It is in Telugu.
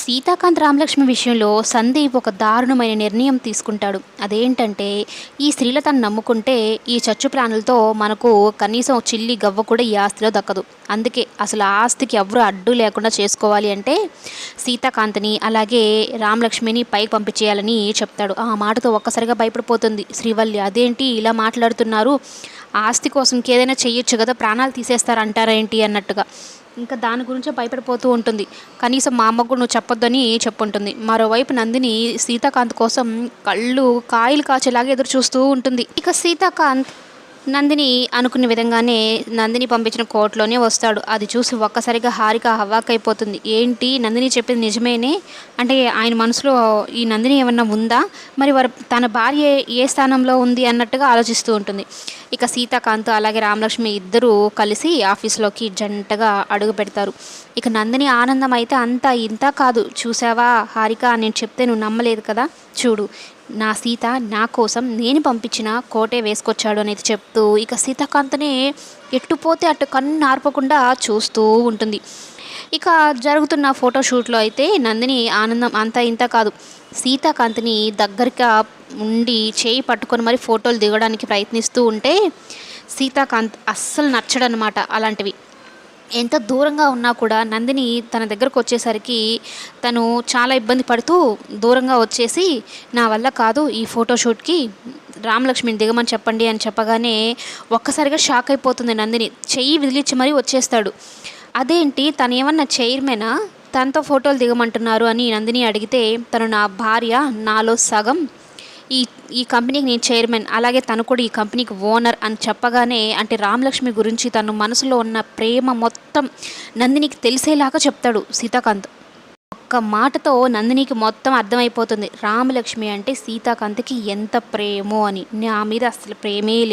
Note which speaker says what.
Speaker 1: సీతాకాంత్ రామలక్ష్మి విషయంలో సందీప్ ఒక దారుణమైన నిర్ణయం తీసుకుంటాడు. అదేంటంటే ఈ స్త్రీల తను నమ్ముకుంటే ఈ చచ్చు ప్రాణులతో మనకు కనీసం చిల్లి గవ్వ కూడా ఈ ఆస్తిలో దక్కదు. అందుకే అసలు ఆస్తికి ఎవరు అడ్డు లేకుండా చేసుకోవాలి అంటే సీతాకాంత్ని అలాగే రామలక్ష్మిని పైకి పంపించేయాలని చెప్తాడు. ఆ మాటతో ఒక్కసారిగా భయపడిపోతుంది. శ్రీవల్లి అదేంటి ఇలా మాట్లాడుతున్నారు? ఆస్తి కోసం ఇంకేదైనా చేయొచ్చు కదా ప్రాణాలు తీసేస్తారు అంటారేంటి అన్నట్టుగా. ఇంకా దాని గురించే భయపడిపోతూ ఉంటుంది. కనీసం మా అమ్మకు నువ్వు చెప్పొద్దని చెప్పుంటుంది. మరోవైపు నందిని సీతాకాంత్ కోసం కళ్ళు కాయలు కాచేలాగా ఎదురు చూస్తూ ఉంటుంది. ఇక సీతాకాంత్ నందిని అనుకున్న విధంగానే నందిని పంపించిన కోర్టులోనే వస్తాడు. అది చూసి ఒక్కసారిగా హారిక హవాకైపోతుంది. ఏంటి? నందిని చెప్పింది నిజమేనే? అంటే ఆయన మనసులో ఈ నందిని ఏమన్నా ఉందా? మరి వారు తన భార్య ఏ స్థానంలో ఉంది అన్నట్టుగా ఆలోచిస్తూ ఉంటుంది. ఇక సీతాకాంత్ అలాగే రామలక్ష్మి ఇద్దరూ కలిసి ఆఫీస్లోకి జంటగా అడుగు పెడతారు. ఇక నందిని ఆనందం అయితే అంత ఇంత కాదు. చూసావా హారిక? నేను చెప్తే నువ్వు నమ్మలేదు కదా? చూడు. నా సీత నా కోసం నేను పంపించిన కోటే వేసుకొచ్చాడు అనేది చెప్తూ ఇక సీతాకాంతనే ఎట్టుపోతే అటు కన్ను ఆర్పకుండా చూస్తూ ఉంటుంది. ఇక జరుగుతున్న ఫోటోషూట్లో అయితే నందిని ఆనందం అంతా ఇంత కాదు. సీతాకాంత్ని దగ్గరగా ఉండి చేయి పట్టుకొని మరి ఫోటోలు దిగడానికి ప్రయత్నిస్తూ ఉంటే సీతాకాంత్ అస్సలు నచ్చడనమాట అలాంటివి. ఎంత దూరంగా ఉన్నా కూడా నందిని తన దగ్గరకు వచ్చేసరికి తను చాలా ఇబ్బంది పడుతూ దూరంగా వచ్చేసి నా వల్ల కాదు ఈ ఫోటోషూట్కి రామలక్ష్మిని దిగమని చెప్పండి అని చెప్పగానే ఒక్కసారిగా షాక్ అయిపోతుంది నందిని. చెయ్యి విదిలిచ్చి మరీ వచ్చేస్తాడు. అదేంటి? తను ఏమన్నా చైర్మనా? తనతో ఫోటోలు దిగమంటున్నారు అని నందిని అడిగితే తను నా భార్య నాలో సగం ఈ ఈ కంపెనీకి నేను చైర్మన్ అలాగే తను కూడా ఈ కంపెనీకి ఓనర్ అని చెప్పగానే అంటే రామలక్ష్మి గురించి తను మనసులో ఉన్న ప్రేమ మొత్తం నందినికి తెలిసేలాగా చెప్తాడు సీతాకాంత్. ఒక్క మాటతో నందినికి మొత్తం అర్థమైపోతుంది. రామలక్ష్మి అంటే సీతాకాంత్కి ఎంత ప్రేమో అని. నా మీద అసలు ప్రేమే లేదు.